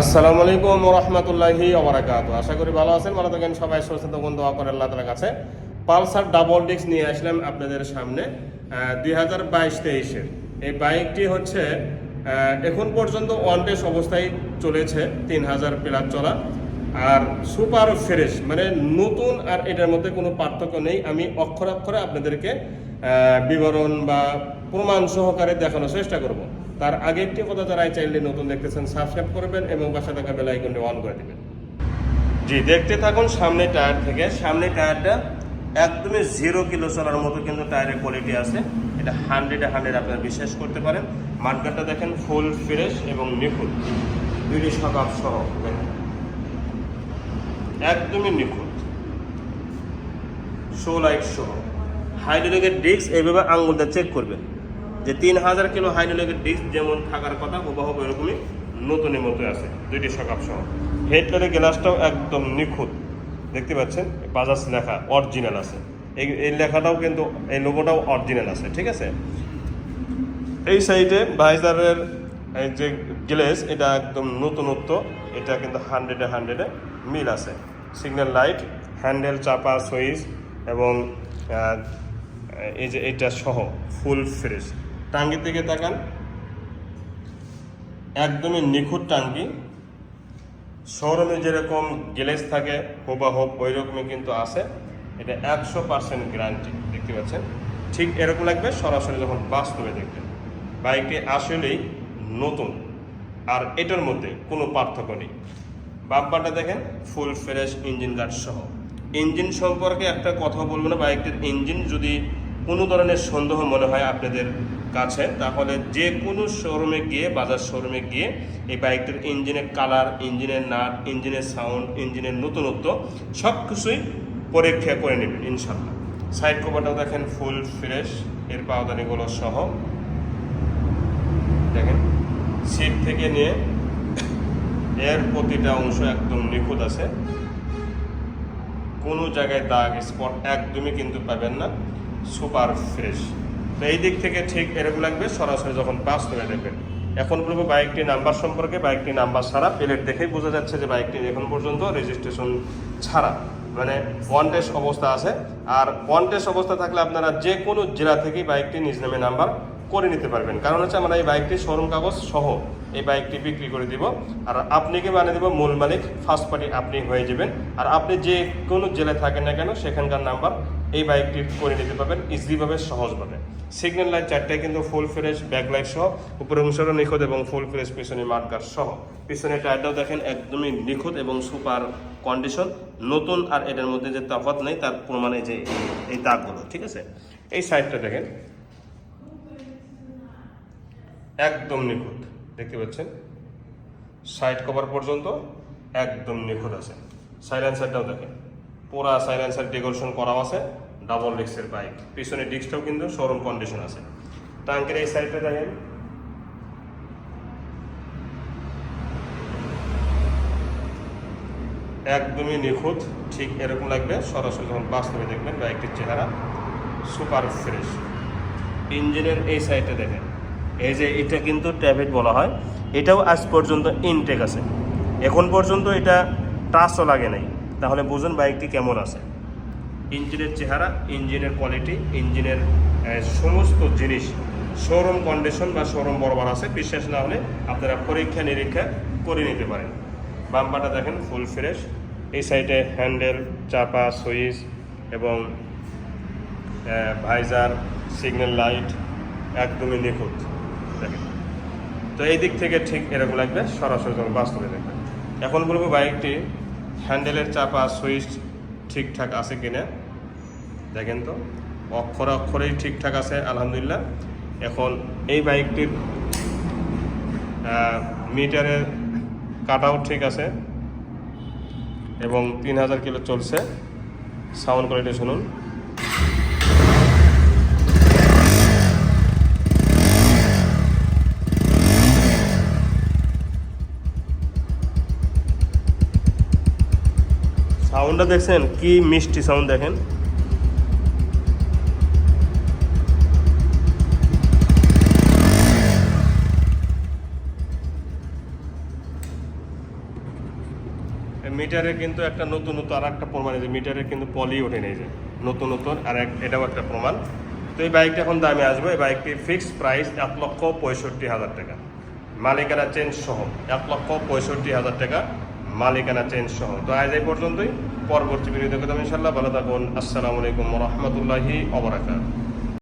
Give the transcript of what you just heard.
আসসালামু আলাইকুম রহমতুল্লাহি ওবরাকাত আশা করি ভালো আছেন, ভালো থাকেন, সবাই সুস্থ দোয়া করে আল্লাহ তালার কাছে। পালসার ডাবল ডিস্ক নিয়ে আসলাম আপনাদের সামনে দুই হাজার বাইশ তেইশের এই বাইকটি হচ্ছে এখন পর্যন্ত ওয়ান অবস্থায় চলেছে, তিন হাজার প্লাস চলা। আর সুপার ফ্রেশ মানে নতুন আর এটার মধ্যে কোনো পার্থক্য নেই। আমি অক্ষরে অক্ষরে আপনাদেরকে বিবরণ বা প্রমাণ সহকারে দেখানোর চেষ্টা করব। তার আগে একটি কথা যারা চ্যানেলটি নতুন দেখতেছেন সাবস্ক্রাইব করবেন এবং পাশে থাকা বেল আইকনটি অন করে দিবেন। জি, দেখতে থাকুন সামনে টায়ার থেকে। সামনে টায়ারটা একদমই জিরো কিলো চলার মতো কিন্তু টায়ারের কোয়ালিটি আছে। এটা হান্ড্রেডে হান্ড্রেড আপনারা বিশ্বাস করতে পারেন। মার্কেটটা দেখেন ফুল ফ্রেশ এবং নিখুঁত। দুইটি সকাপ সহ একদমই নিখুঁত। শো লাইট সহ হাইড্রোলিকের ডিস্ক এইভাবে আঙুলটা চেক করবেন। যে তিন হাজার কিলো হাইড্রোলিকের ডিস্ক যেমন থাকার কথা, হুবহু এরকমই নতুনের মতো আছে, দুইটি সকাপ সহ। হেডলাইটের গ্লাসটাও একদম নিখুঁত, দেখতে পাচ্ছেন? বাজাজ লেখা অরিজিনাল আছে। এই এই লেখাটাও কিন্তু, এই লোগোটাও অরিজিনাল আছে, ঠিক আছে? এই সাইডে ভাইজারের যে গ্লেস, এটা একদম নতুনত্ব, এটা কিন্তু হান্ড্রেডে হান্ড্রেডে মিল আছে। সিগন্যাল লাইট, হ্যান্ডেল, চাপা, সুইচ এবং এই যে এটা সহ, ফুল ফ্রেশ। টাঙ্গির দিকে তাকান। একদমই নিখুঁত টাঙ্গি। শোরুমে যেরকম গ্লেস থাকে হুবাহুব ওই রকমই কিন্তু আছে। এটা একশো পার্সেন্ট গ্যারান্টি দেখতে পাচ্ছেন? ঠিক এরকম লাগবে, সরাসরি যখন বাস্তবে দেখবেন। বাইকটি আসলেই নতুন, আর এটার মধ্যে কোনো পার্থক্য নেই। বাম্পারটা দেখেন, ফুল ফ্রেশ ইঞ্জিন গার্ড সহ। ইঞ্জিন সম্পর্কে একটা কথা বলব না, বাইকটির ইঞ্জিন যদি কোনো ধরনের সন্দেহ মনে হয় আপনাদের কাছে, তাহলে যে কোনো শোরুমে গিয়ে, বাজার শোরুমে গিয়ে এই বাইকটির ইঞ্জিনের কালার ইঞ্জিনের নাট ইঞ্জিনের সাউন্ড ইঞ্জিনের নতুনত্ব সব কিছুই পরীক্ষা করে নেবেন ইনশাল্লাহ সাইড কভারটাও দেখেন ফুল ফ্রেশ এর পাওদানিগুলো সহ। দেখেন সিট থেকে নিয়ে এর প্রতিটা অংশ একদম নিখুঁত আছে। কোনো জায়গায় দাগ স্পট একদমই কিন্তু পাবেন না। সুপার ফ্রেশ তো এই দিক থেকে ঠিক এরকম লাগবে। সরাসরি যখন পাস করে দেখবেন এখন বলব বাইকটি নাম্বার সম্পর্কে। বাইকটি নাম্বার ছাড়া প্লেট দেখেই বোঝা যাচ্ছে যে বাইকটি এখন পর্যন্ত রেজিস্ট্রেশন ছাড়া। মানে ওয়ান টেস্ট অবস্থা আছে। আর ওয়ান টেস্ট অবস্থা থাকলে আপনারা যে কোনো জেলা থেকেই বাইকটি নিজ নামে নাম্বার করে নিতে পারবেন। কারণ হচ্ছে আমরা এই বাইকটি শোরুম কাগজ সহ এই বাইকটি বিক্রি করে দিব। আর আপনাকে মানে দেবো মূল মালিক। ফার্স্ট পার্টি আপনি হয়ে যাবেন। আর আপনি যে কোনো জেলায় থাকেন না কেন, সেখানকার নাম্বার এই বাইকটি করে নিতে পারবেন ইজিলিভাবে সহজভাবে সিগন্যাল লাইট চারটায় কিন্তু ফুল ফ্রেশ ব্যাক লাইট সহ, উপরে অংশটা নিখুঁত এবং ফুল ফ্রেশ পিছনে মার্কার সহ। পিছনে টায়ারটাও দেখেন একদমই নিখুঁত এবং সুপার কন্ডিশন নতুন আর এটার মধ্যে যে তফাৎ নেই, তার প্রমাণে যে এই দাগগুলো, ঠিক আছে? এই সাইডটা দেখেন। একদম নিখুঁত, দেখতে পাচ্ছেন? সাইড কভার পর্যন্ত একদম নিখুঁত আছে। সাইলেন্সারটাও দেখেন। পুরা সাইলেন্সার ডেকোরেশন করাও আছে। ডাবল ডিস্কের বাইক পিছনে ডিস্কটাও কিন্তু শোরুম কন্ডিশন আছে। ট্যাঙ্কের এই সাইডটা দেখেন। একদমই নিখুঁত, ঠিক এরকম লাগবে। সরাসরি যখন বাস্তবে দেখবেন বাইকটির চেহারা সুপার ফ্রেশ ইঞ্জিনের এই সাইডটা দেখেন। এই যে এটা কিন্তু ট্যাবেট বলা হয়। এটাও আজ পর্যন্ত ইনটেক আছে। এখন পর্যন্ত এটা টাচও লাগে নাই। তাহলে বুঝুন বাইকটি কেমন আছে। ইঞ্জিনের চেহারা, ইঞ্জিনের কোয়ালিটি ইঞ্জিনের সমস্ত জিনিস শোরুম কন্ডিশন বা শোরুম বরাবর আছে। বিশ্বাস না হলে আপনারা পরীক্ষা নিরীক্ষা করে নিতে পারেন। বাম্পারটা দেখেন ফুল ফ্রেশ এই সাইডে হ্যান্ডেল চাপা সুইচ এবং ভাইজার সিগন্যাল লাইট একদমই নিখুঁত। দেখেন। তো এই দিক থেকে ঠিক এরকম লাগবে, সরাসরি যখন বাস্তবে দেখবেন। এখন বলব বাইকটি হ্যান্ডেলের চাপা সুইচ ঠিকঠাক আছে কিনা। দেখেন তো, অক্ষরে অক্ষরেই ঠিকঠাক আছে, আলহামদুলিল্লাহ। এখন এই বাইকটির মিটারের কাটাও ঠিক আছে এবং তিন হাজার কিলো চলছে। সাউন্ড কোয়ালিটি শুনুন। সাউন্ডটা দেখছেন? কি মিষ্টি সাউন্ড দেখেন। মিটারে কিন্তু একটা নতুন নতুন আর একটা প্রমাণ যে মিটারে কিন্তু পলি ওঠে নেই যে নতুন নতুন আর এক এটাও একটা প্রমাণ। তো এই বাইকটা এখন দামে আসবে। এই বাইকটি ফিক্সড প্রাইস এক লক্ষ পঁয়ষট্টি হাজার টাকা। মালিকানা চেঞ্জ সহ এক লক্ষ পঁয়ষট্টি হাজার টাকা মালিকানা চেঞ্জ সহ। তো আজ এই পর্যন্তই। পরবর্তী দেখে ইনশাল্লাহ ভালো থাকুন। আসসালামু আলাইকুম রহমতুল্লাহি অবরাকাত